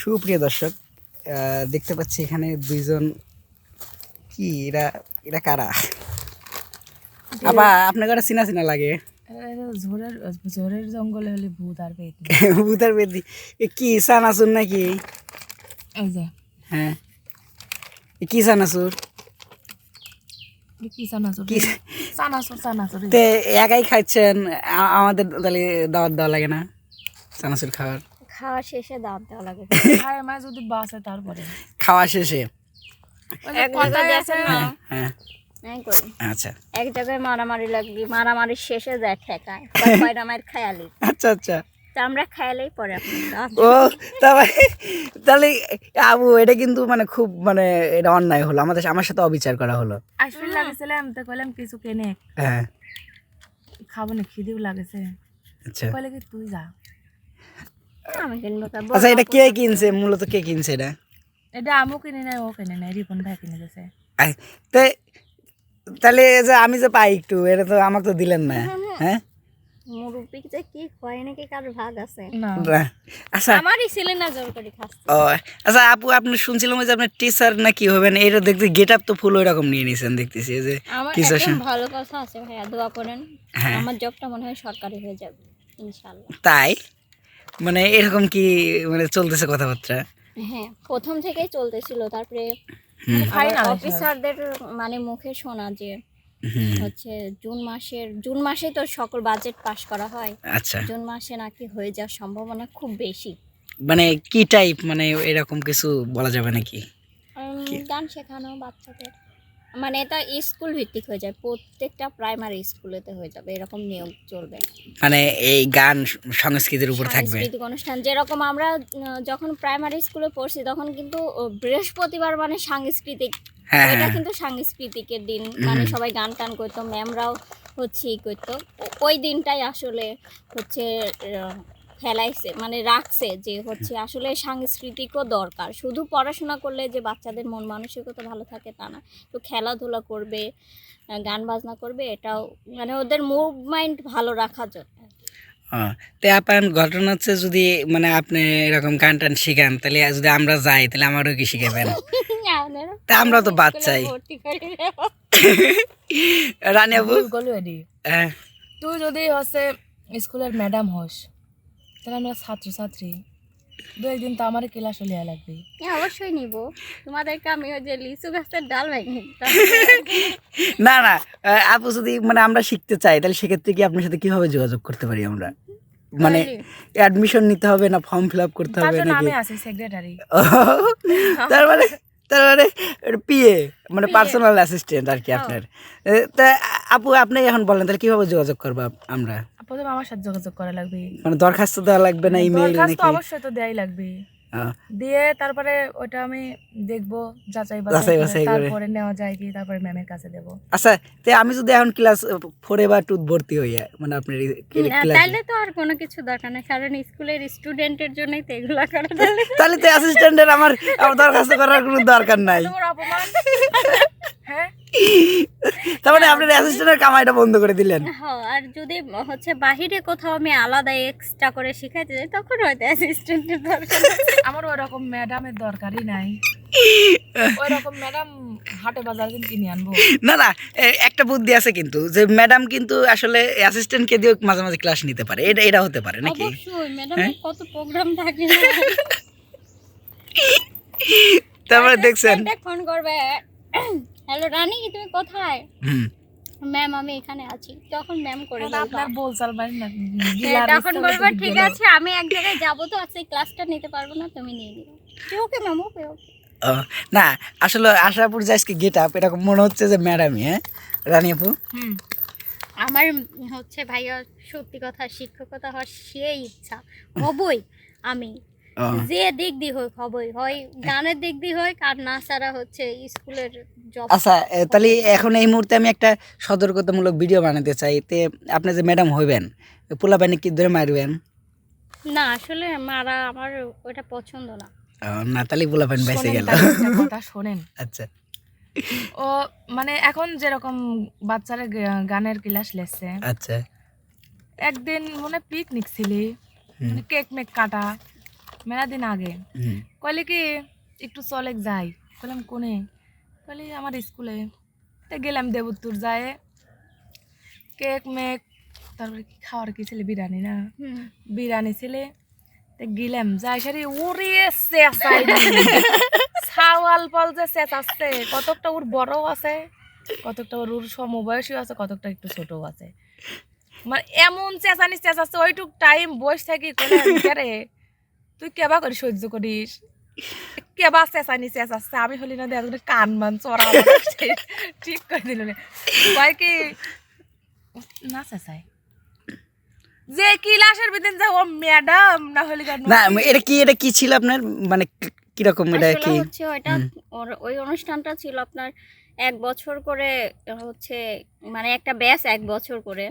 সুপ্রিয় দর্শক দেখতে পাচ্ছি এখানে দুইজন কি এরা এরা কারা? আপা আপনার কারা চিনা চিনা লাগে। ঝোরের ঝোরের জঙ্গলে হলে ভূত আর পেট ভূতার বেদি এ কি সানাসুর নাকি? এই যে। হ্যাঁ। কি সানাসুর একাই খাচ্ছেন আমাদের তাহলে দাওয়াত দেওয়া লাগে না সানাসুর খাওয়ার। খাওয়া শেষে দাঁত দেওয়া লাগে। খায় মা যদি বাসে তারপরে। খাওয়া শেষে? এক কথায় আছে না? হ্যাঁ। আচ্ছা। এক জায়গায় মারামারি শেষে যায় ঠেকায়। মায়ের খায়ালি। আচ্ছা আচ্ছা। আমরা খায়ালেই পরে ও তাহলে আবু এটা কিন্তু মানে খুব মানে এটা অন্যায় হলো। আমাদের আমার সাথে অবিচার করা হলো। আইসক্রিম লাগেছিলাম তো কইলাম কিছু কেনে। হ্যাঁ। খাব না খিদেও লাগেছে। আচ্ছা। কইলে কি তুই যা। আচ্ছা এটা কে কিনছে? মূলত কে কিনছে এটা? এটা আমও কিনে নেয় ও কিনে নেয় রিপন ভাই কিনে গেছে তাহলে যে আমি যে পাই একটু এটা তো আমাকে তো দিলেন না। হ্যাঁ? কি নাকি ভাগ আছে? না। আচ্ছা। আমারই না জোর করে ও আচ্ছা আপু আপনি শুনছিলাম যে আপনার টিচার না কি হবেন? এটা দেখতে গেট আপ তো ফুল নিয়ে দেখতেছি যে আমার ভালো কথা আছে ভাইয়া দোয়া করেন। হ্যাঁ। আমার জবটা মনে হয় সরকারি হয়ে যাবে তাই? মানে এরকম কি মানে চলতেছে কথাবার্তা? হ্যাঁ প্রথম থেকেই চলতেছিল তারপরে ফাইনাল অফিসারদের মানে মুখে শোনা যে হচ্ছে জুন মাসের জুন মাসে তো সকল বাজেট পাস করা হয়। আচ্ছা। জুন মাসে নাকি হয়ে যাওয়ার সম্ভাবনা খুব বেশি। মানে কি টাইপ মানে এরকম কিছু বলা যাবে নাকি? গান শেখানো বাচ্চাদের। মানে এটা স্কুল ভিত্তিক হয়ে যায়। প্রত্যেকটা প্রাইমারি স্কুলেতে হয়ে যাবে এরকম নিয়ম চলবে। মানে এই গান সংস্কৃতির উপর থাকবে। সাংস্কৃতিক অনুষ্ঠান যেরকম আমরা যখন প্রাইমারি স্কুলে পড়ছি তখন কিন্তু বৃহস্পতিবার মানে সাংস্কৃতিক। হ্যাঁ এটা হ্যাঁ। কিন্তু সাংস্কৃতিকের দিন। মানে সবাই গান টান করতো ম্যামরাও হচ্ছে ই করতো। ওই দিনটাই আসলে হচ্ছে ফেলাইছে মানে রাখছে যে হচ্ছে আসলে সাংস্কৃতিকও দরকার। শুধু পড়াশোনা করলে যে বাচ্চাদের মন মানসিকতা ভালো থাকে তা না। তো খেলাধুলা করবে গান বাজনা করবে এটাও মানে ওদের মুভ মাইন্ড ভালো রাখার জন্য। তো আপনার ঘটনা হচ্ছে যদি মানে আপনি এরকম গান টান শিখান তাহলে যদি আমরা যাই তাহলে আমারও কি শিখাবেন? তা আমরা তো বাচ্চাই রানী আবু? হ্যাঁ, তুই যদি হচ্ছে স্কুলের ম্যাডাম হস তাহলে আমরা ছাত্রছাত্রী। দু একদিন তো আমার ক্লাস লিয়া লাগবে। হ্যাঁ অবশ্যই নিব। তোমাদেরকে আমি ওই যে লিচু গাছের ডাল ভেঙে না না আপু যদি মানে আমরা শিখতে চাই তাহলে সেক্ষেত্রে কি আপনার সাথে কীভাবে যোগাযোগ করতে পারি আমরা? মানে অ্যাডমিশন নিতে হবে না ফর্ম ফিল আপ করতে হবে নাকি? আমি আছি সেক্রেটারি তার মানে তার মানে পিএ মানে পার্সোনাল অ্যাসিস্ট্যান্ট আর কি আপনার। তা আপু আপনি এখন বলেন তাহলে কীভাবে যোগাযোগ করব আমরা? প্রথমে আমার সাথে যোগাযোগ করা লাগবে। মানে দরখাস্ত দেওয়া লাগবে না ইমেল দরখাস্ত অবশ্যই তো দেয়াই লাগবে। দিয়ে তারপরে ওটা আমি দেখব যাচাই বাছাই। তারপরে নেওয়া যায় কি তারপরে ম্যামের কাছে দেবো। আচ্ছা তে আমি যদি এখন ক্লাস ফোরে বা টু ভর্তি হই মানে আপনার ক্লাস তাইলে তো আর কোনো কিছু দরকার নেই। কারণ স্কুলের স্টুডেন্টের জন্যই তো এগুলো করা তাহলে তাহলে তো অ্যাসিস্ট্যান্টের আমার আমার দরখাস্ত করার কোনো দরকার নাই। তোমার অপমান। হ্যাঁ? তার মানে আপনার অ্যাসিস্ট্যান্টের কামাইটা বন্ধ করে দিলেন। হ্যাঁ আর যদি হচ্ছে বাহিরে কোথাও আমি আলাদা এক্সট্রা করে শিখাইতে যাই তখন হয়তো অ্যাসিস্ট্যান্টের দরকার আমার ওরকম ম্যাডামের দরকারই নাই। ওই ম্যাডাম হাটে বাজার দিন কিনে আনব। না না একটা বুদ্ধি আছে কিন্তু যে ম্যাডাম কিন্তু আসলে অ্যাসিস্ট্যান্টকে দিয়েও মাঝে মাঝে ক্লাস নিতে পারে। এটা এটা হতে পারে নাকি? অবশ্যই ম্যাডাম হ্যাঁ? কত প্রোগ্রাম থাকে। তারপরে দেখছেন ফোন করবে। হ্যালো রানী তুমি কোথায়? ম্যাম আমি এখানে আছি। তখন ম্যাম করে আপনার বল চাল বাড়ি না হ্যাঁ, তখন বলবা ঠিক আছে আমি এক জায়গায় যাব তো আজকে ক্লাসটা নিতে পারব না তুমি নিয়ে নিও। ওকে ম্যাম ওকে ওকে। ও, না আসলে আশাপুর যে আজকে গেট আপ এরকম মনে হচ্ছে যে ম্যাডামই হ্যাঁ? রানী আপু? হুম। আমার হচ্ছে ভাইয়া সত্যি কথা শিক্ষকতা হওয়ার সেই ইচ্ছা। হবই আমি যে দিক দিয়ে হোক হবই হয় গানের দিক দিয়ে হোক আর নাচারা হচ্ছে স্কুলের জব আচ্ছা তাহলে এখন এই মুহূর্তে আমি একটা সতর্কতামূলক ভিডিও বানাতে চাই তে আপনি যে ম্যাডাম হইবেন পোলা পানি কি ধরে মারবেন? না আসলে মারা আমার ওটা পছন্দ না। না তাহলে পোলা পানি বেঁচে গেল। কথা শোনেন। আচ্ছা। ও মানে এখন যেরকম বাচ্চারা গানের ক্লাস লেছে আচ্ছা। একদিন মনে পিকনিক ছিলি মানে কেক মেক কাটা মেলা দিন আগে। কলে কি একটু চলে যাই। বললাম কোনে? কইলে আমার স্কুলে। তো গেলাম দেবুত্তর যায়। কেক মেক তারপরে কি খাওয়ার কি ছিল বিরিয়ানি না। বিরিয়ানি ছিলে। তো গেলাম যাই সারি উড়ে চেঁচাই ছাওয়াল পাল যে চেঁচাচ্ছে কতকটা ওর বড় আছে কতকটা ওর ওর সমবয়সী আছে কতকটা একটু ছোট আছে। মানে এমন চেঁচানি চেঁচাচ্ছে ওইটুক টাইম বসে থাকি রে। তুই কেবা করি সহ্য করিস? কেবা চেঁচানি চেঁচাচ্ছে আমি হলি না দেখ কান মান চড়া ঠিক করে দিল না। কয় কি? না চেঁচাই। যে ক্লাসের ভিতরে যে ও ম্যাডাম না হলে না এটা কি এটা কি ছিল আপনার? মানে কীরকম এটা কি? হচ্ছে ওইটা ওর- ওই অনুষ্ঠানটা ছিল আপনার এক বছর করে হচ্ছে মানে একটা ব্যাস এক বছর করে।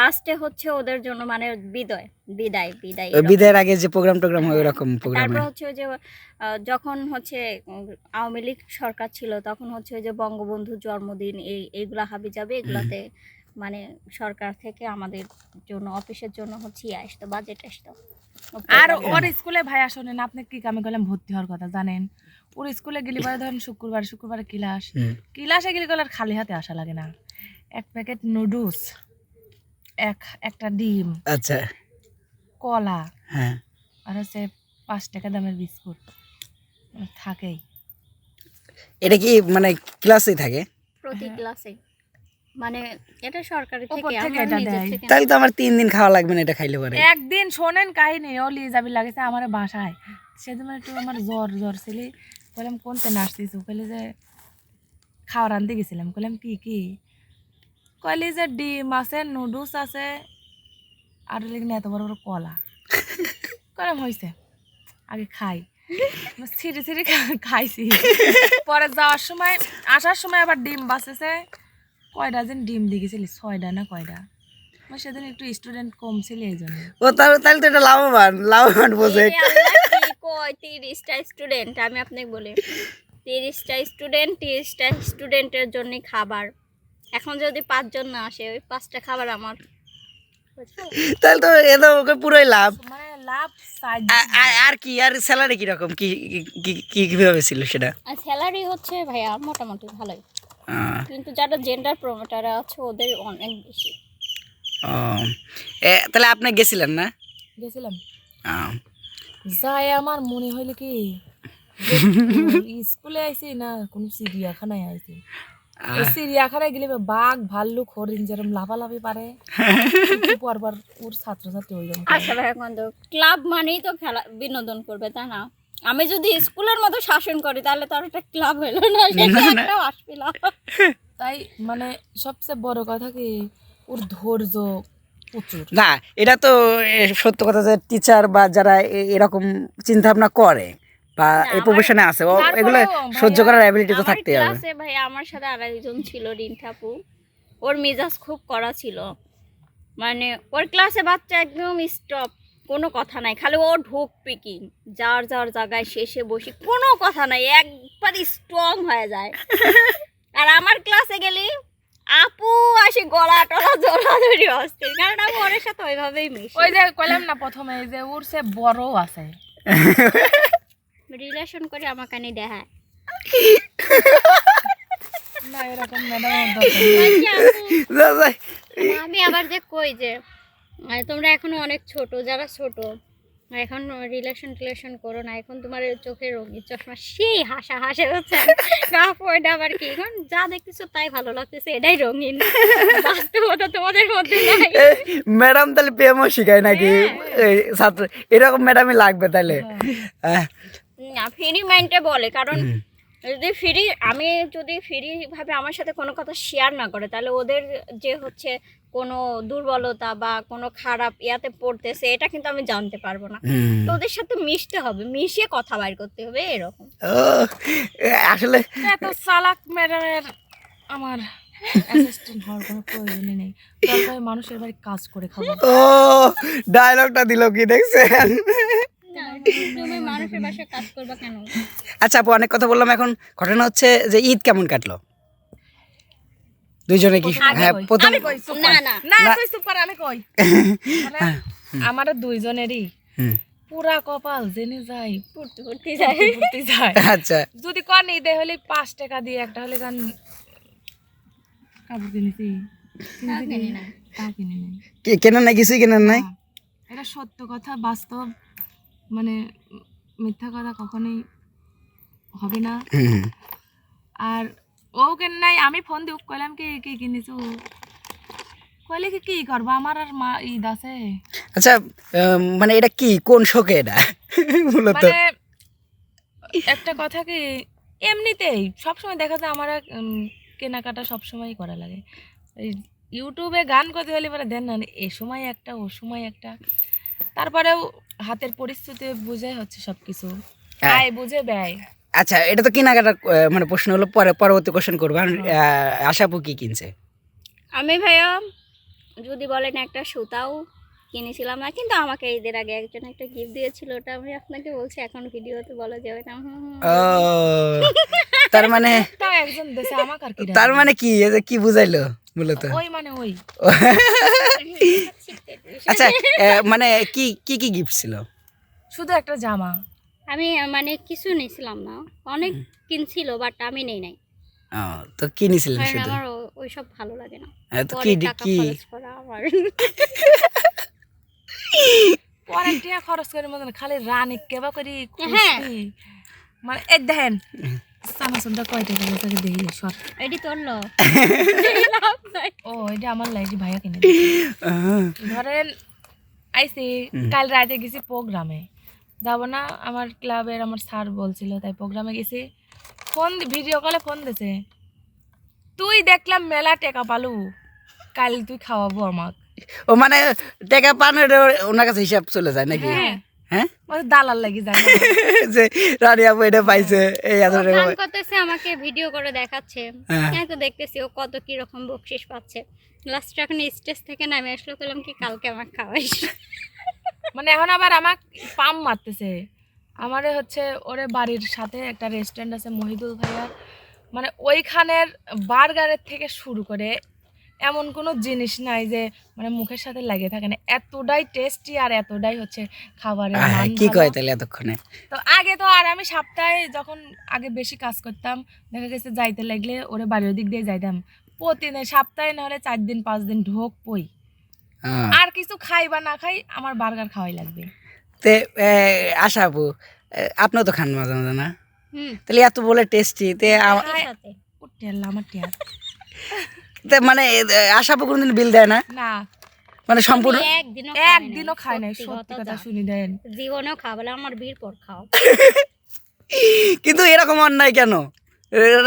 লাস্টে হচ্ছে ওদের জন্য মানে বিদায় বিদায় বিদায় বিদায়ের আগে যে প্রোগ্রাম টোগ্রাম হয় ওরকম প্রোগ্রামে তারপর হচ্ছে যে যখন হচ্ছে আওয়ামী লীগ সরকার ছিল তখন হচ্ছে ওই যে বঙ্গবন্ধুর জন্মদিন এই এইগুলা হাবি যাবে এগুলাতে মানে সরকার থেকে আমাদের জন্য অফিসের জন্য হচ্ছে ইয়ে আসতো বাজেট আসতো। আর ওর স্কুলে ভাইয়া শোনেন আপনি কি কামে গেলাম ভর্তি হওয়ার কথা জানেন? ওর স্কুলে গেলি পরে ধরেন শুক্রবার শুক্রবার ক্লাস। ক্লাসে গেলে গেলে আর খালি হাতে আসা লাগে না। এক প্যাকেট নুডলস এক একটা ডিম আচ্ছা। কলা হ্যাঁ। আর হচ্ছে পাঁচ টাকা দামের বিস্কুট। থাকেই। এটা কি মানে ক্লাসেই থাকে? প্রতি ক্লাসে মানে এটা সরকারি থেকে থেকে আমরা এটা নিজের দেয়। থেকে না। তাহলে তো আমার তিন দিন খাওয়া লাগবে না এটা খাইলে পারে। একদিন শোনেন কাহিনী ও লিয়ে যাবি লাগেছে আমার বাসায়। সেদিন মানে একটু আমার জ্বর জ্বর ছিল। বললাম কোনতে নার্সিস কইলে যে খাওয়ার আনতে গেছিলাম। কইলাম কি কি? কইলি যে ডিম আছে নুডলস আছে আর লিখে এত বড় বড় কলা। কলাম হয়েছে আগে খাই। ছিঁড়ে ছিঁড়ে খাইছি। পরে যাওয়ার সময় আসার সময় আবার ডিম বাঁচেছে কয়টা যেন ডিম দিয়েছিলি ছয়টা না কয়টা সেদিন একটু স্টুডেন্ট কম ছিল এই জন্য ও তাহলে তাহলে তো এটা লাভবান লাভবান বোঝে। তিরিশটা স্টুডেন্ট আমি আপনাকে বলি। তিরিশটা স্টুডেন্ট তিরিশটা স্টুডেন্টের জন্য খাবার। এখন যদি পাঁচজন না আসে ওই পাঁচটা খাবার আমার। তাহলে তো এ তো ওকে পুরোই লাভ। মানে লাভ আর কি আর স্যালারি কীরকম? কি কি- কি কীভাবে ছিল সেটা? আর স্যালারি হচ্ছে ভাইয়া মোটামুটি ভালোই। কিন্তু যারা জেন্ডার প্রমোটার আছে ওদের অনেক বেশি। ও। এ, তাহলে আপনি গেছিলেন না? গেছিলাম। যাই আমার মনে হইলে কি স্কুলে আইছি না কোন চিড়িয়াখানায় আইছি। চিড়িয়াখানায় গেলে বাঘ ভাল্লুক হরিণ যেরকম লাফালাফি পারে পরপর ওর ছাত্রছাত্রী ওইরকম করে। আচ্ছা ভাইয়া বন্ধু ক্লাব মানেই তো খেলা বিনোদন করবে তাই না? আমি যদি স্কুলের মতো শাসন করি তাহলে তো আর একটা ক্লাব হলো না সেটা আসবে না। তাই মানে সবচেয়ে বড় কথা কি ওর ধৈর্য না এটা তো সত্য কথা যে টিচার বা যারা এরকম চিন্তা ভাবনা করে বা এই প্রফেশনে আছে এগুলো সহ্য করার অ্যাবিলিটি তো থাকতেই হবে। ভাই আমার সাথে আরেকজন ছিল রিন্ঠাপু ওর মেজাজ খুব কড়া ছিল। মানে ওর ক্লাসে বাচ্চা একদম স্টপ কোনো কথা নাই খালি ও ঢুকবে কি যার যার জায়গায় শেষে বসি কোনো কথা নাই একবার স্ট্রং হয়ে যায়। আর আমার ক্লাসে গেলে আপু আসে গলা টলা জোড়াজোড়ি অস্থির। কারণ আমি ওর সাথে ওইভাবেই মিশি। ওই যে কইলাম না প্রথমে এই যে ওর সে বড় আছে। রিলেশন করে আমাকে নিয়ে দেখায়। না এরকম ম্যাডাম যা, আমি আবার যে কই যে তোমরা এখনও অনেক ছোট যারা ছোট এখন রিলেশন টিলেশন করো না এখন তোমার চোখে রঙিন চশমা সেই হাসা হাসে হচ্ছে। কাপড় আবার কি? এখন যা দেখতেছো তাই ভালো লাগতেছে এটাই রঙিন। বাস্তবতা তোমাদের মধ্যে নাই। ম্যাডাম তাহলে প্রেমও শিখায় নাকি? ছাত্র এরকম ম্যাডামই লাগবে তাহলে। না ফ্রি মাইন্ডে বলে কারণ যদি ফ্রি আমি যদি ফ্রি ভাবে আমার সাথে কোনো কথা শেয়ার না করে তাহলে ওদের যে হচ্ছে কোনো দুর্বলতা বা কোনো খারাপ ইয়াতে পড়তেছে এটা কিন্তু আমি জানতে পারব না। তো ওদের সাথে মিশতে হবে মিশিয়ে কথা বাইর করতে হবে এরকম। ও আসলে এত চালাক ম্যাডামের আমার অ্যাসিস্ট্যান্ট হওয়ার কোনো প্রয়োজনই নেই। দরকার মানুষের বাড়ি কাজ করে খাব ও ডায়লগটা দিল কি দেখছেন? তুমি মানুষের বাসায় কাজ করবা কেন? আচ্ছা আপু অনেক কথা বললাম এখন ঘটনা হচ্ছে যে ঈদ কেমন কাটলো? দুইজনে কি হ্যাঁ প্রথম আমি কই, চুপ না না। না না। তুই চুপ কর, আমি কই? মানে আমার দুইজনেরই হুম, পুরা কপাল জেনে যাই পড়তে পড়তে যায়। ঘুরতে যায়। আচ্ছা। যদি কন ঈদে হলে পাঁচ টাকা দিয়ে একটা হলে গান কাপড় কিনেছি তা কিনি না। তাও কিনে নেই কিছুই কেনেন নাই? এটা সত্য কথা বাস্তব মানে মিথ্যা কথা কখনোই হবে না। আর কেন নাই আমি ফোন দিও কইলাম কি কি কিনেছো? কইলে কি কি করব? আমার আর মা ঈদ আছে। আচ্ছা মানে এটা কি? কোন শোকে এটা? মূলত। মানে একটা কথা কি এমনিতেই সবসময় দেখা যায় আমার কেনাকাটা সবসময় করা লাগে। ইউটিউবে গান করতে হলে পরে দেন না এ সময় একটা ও সময় একটা। তারপরেও হাতের পরিস্থিতি বুঝে হচ্ছে সব কিছু হ্যাঁ। আয় বুঝে ব্যয়। আচ্ছা এটা তো কেনাকাটা মানে প্রশ্ন হলো পরে পরবর্তী কোশ্চেন করব। আশাপু কি কিনছে? আমি ভাইয়া যদি বলেন একটা সুতাও কিনেছিলাম না কিন্তু আমাকে ঈদের আগে একজন একটা গিফট দিয়েছিল ওটা আমি আপনাকে বলছি এখন ভিডিওতে বলা যাবে না। তার মানে একজন দেশে আমাকে আর কি তার মানে কি? এই যে কি বুঝাইলো মূলত? ওই মানে ওই। আচ্ছা মানে কি কি কি গিফট ছিল? শুধু একটা জামা। আমি মানে কিছু নিয়েছিলাম না। অনেক কিনছিল বাট আমি নেই নাই। তো কি নিছিলেন কারণ শুধু? আমার ওইসব ভালো লাগে না। হ্যাঁ, তো কি টাকা কি? খরচ করা আমার। পরে টিয়া খরচ করে মতন খালি রানি কেবা করি হ্যাঁ। মানে এই দেখেন সামাসনটা কয় টাকা তাকে দেখি সর। এটি তোর লো। ও এটা আমার লাইটি ভাইয়া কিনে ধরেন আইসি কাল রাতে গেছি প্রোগ্রামে। যাব না আমার ক্লাবের আমার স্যার বলছিল তাই প্রোগ্রামে গেছি। ফোন ভিডিও কলে ফোন দিছে। তুই দেখলাম মেলা টেকা পালু কাল তুই খাওয়াবো আমাক। ও মানে টাকা পান ওটা ওনার কাছে হিসাব চলে যায় নাকি? হ্যাঁ। হ্যাঁ? দালাল লাগি যায়। যে রানী আপু এটা পাইছে এই টাকা করতেছে আমাকে ভিডিও করে দেখাচ্ছে। হ্যাঁ। হ্যাঁ তো দেখতেছি ও কত কি রকম বকশিস পাচ্ছে। লাস্ট এখন স্টেজ থেকে নামে আসলো বললাম কি কালকে আমাকে খাওয়াইস। মানে এখন আবার আমার পাম মারতেছে। আমারে হচ্ছে ওরে বাড়ির সাথে একটা রেস্টুরেন্ট আছে মহিদুল ভাইয়ার। মানে ওইখানের বার্গারের থেকে শুরু করে এমন কোনো জিনিস নাই যে মানে মুখের সাথে লাগে থাকে না। এতটাই টেস্টি আর এতটাই হচ্ছে খাবারের কি কয় তাহলে এতক্ষণে? তো আগে তো আর আমি সপ্তাহে যখন আগে বেশি কাজ করতাম দেখা গেছে যাইতে লাগলে ওরে বাড়ির দিক দিয়ে যাইতাম। প্রতিদিন সপ্তাহে নাহলে চার দিন পাঁচ দিন ঢোক পই। আর কিছু খাই বা না খাই আমার বার্গার খাওয়াই লাগবে। তে আশা আপু আপনিও তো খান মাঝে মাঝে না? তাহলে এত বলে টেস্টি তে টেল্লা আমার টেয়ার তে মানে আশা আপু কোনোদিন বিল দেয় না? না। মানে সম্পূর্ণ একদিনও একদিনও খাই নাই সত্যি কথা। শুনি দেন। জীবনেও খাবলে আমার বীর পর খাও। কিন্তু এরকম অন্যায় কেন?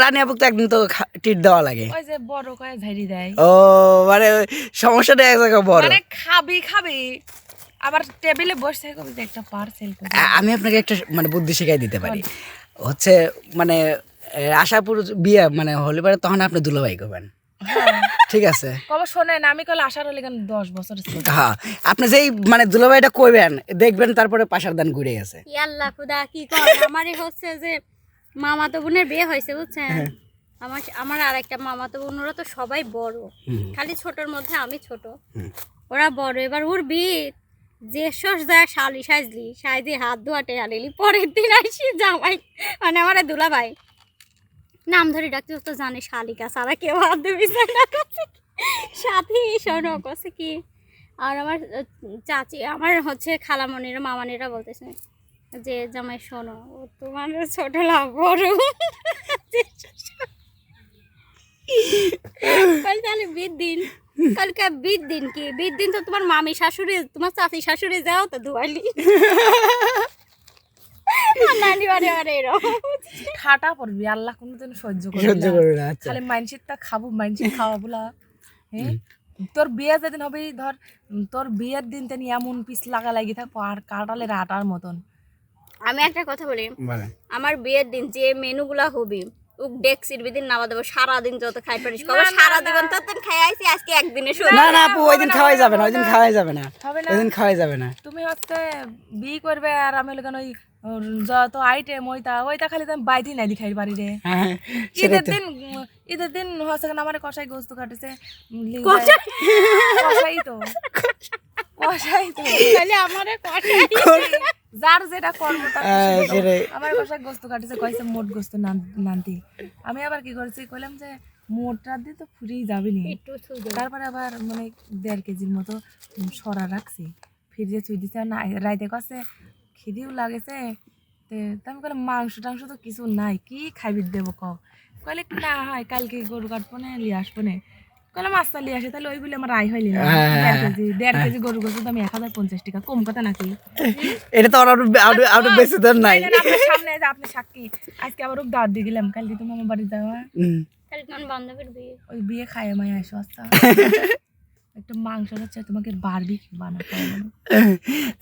রানী আপুকে তো একদিন তো ট্রিট দেওয়া লাগে। ওই যে বড় কয়ে ঝাড়ি দেয়। ও মানে সমস্যাটা এক জায়গায় বড়। মানে খাবি খাবি। আবার টেবিলে বসে কবি একটা পার্সেল আমি আপনাকে একটা মানে বুদ্ধি শিখাই দিতে পারি। হচ্ছে মানে আশাপুর বিয়ে মানে হলে পরে তখন আপনি দুলাভাই করবেন। ঠিক আছে। কবে শোনেন আমি কলে আসার হলে কেন দশ বছর হ্যাঁ আপনি যেই মানে দুলাভাইটা কইবেন দেখবেন তারপরে পাশার দান ঘুরে গেছে। ইয়াল্লা খুদা কি কর আমারই হচ্ছে যে মামাতো বোনের বিয়ে হয়েছে বুঝছেন? আমার আমার আর একটা মামাতো বোন ওরা তো সবাই বড়। খালি ছোটর মধ্যে আমি ছোট। ওরা বড়। এবার ওর বিয়ে যে সস যায় শালি সাজলি সাইজে হাত ধোয়াটে আলিলি পরের দিন আসি জামাই মানে আমার দুলা ভাই নাম ধরে ডাকতে তো জানে শালিকা সারা কেউ হাত দেবে না সাথে শোনো কছে কি? আর আমার চাচি আমার হচ্ছে খালামণিরা মামানিরা বলতেছে যে জামাই শোনো ও তোমার ছোট লাভ বড়। তাহলে দিন কালকে দিন কি? বিদ দিন তো তোমার মামি শাশুড়ি তোমার চাচি শাশুড়ি যাও তো ধুয়ালি খাটা পড়বি আল্লাহ কোনোদিন সহ্য করবি না। আচ্ছা। খালি মাইনসির তা খাব মাইনসির খাওয়া বলা। হ্যাঁ তোর বিয়ে যেদিন হবে ধর তোর বিয়ের দিন তেনি এমন পিস লাগা লাগি থাকব আর কাটালে আটার মতন। আমি একটা কথা বলি। আমার বিয়ের দিন যে মেনুগুলা হবে ও ডেক্সির বিদিন নামা দেবো সারাদিন যত খাই পারিস না, কবে সারা জীবন তত খাই আইছি আজকে একদিনে না না আপু ওই দিন খাওয়াই যাবে না ওই দিন খাওয়াই যাবে না হবে না। ওই দিন খাওয়াই যাবে না। তুমি হচ্ছে বিয়ে করবে আর আমি লোকেন ওই যত আইটেম ওইটা ওইটা খালি তুমি বাইদি নাই দিখাই পারি রে ঈদের দিন ঈদের দিন হচ্ছে আমার কষাই গোস্ত কাটেছে। কষাই তো। কষাই তো। তাহলে আমারে কষাই। যার যেটা তো। সেটাই। আমার বাসায় গোস্ত কাটিছে কইছে মোট গোস্ত নান- নানতি। আমি আবার কি করেছি কইলাম যে মোটটা দিয়ে তো ফুরিয়ে যাবে নি। তারপরে আবার মানে দেড় কেজির মতো সরা রাখছি। ফ্রিজে চুই দিছে না রাইতে কাছে খিদিও লাগেছে। তে আমি কইলাম মাংস টাংস তো কিছু নাই কি খাইবি দেবো কও। কইলে না হয় কালকে গরু কাটবো না লিয়ে আসব না। কইলাম আস্তা লিয়ে আসে তাহলে ওই বলে আমার আয় হইলি না। হ্যাঁ, দেড় কেজি দেড় কেজি গরু গোস্ত তো আমি এক হাজার পঞ্চাশ টাকা কম কথা নাকি? এটা তো আরও আরো- আরও বেশি দাম নাই। সামনে যে আপনি সাক্ষী আজকে আবার ওকে দাওয়াত দিয়ে গেলাম কালকে তুমি আমার বাড়ি যাওয়া হুম। তাহলে তোমার বান্ধবীর বিয়ে। ওই বিয়ে খায় আমায় আসো আস্তা একটা মাংস হচ্ছে তোমাকে বারবি বানাতে হবে।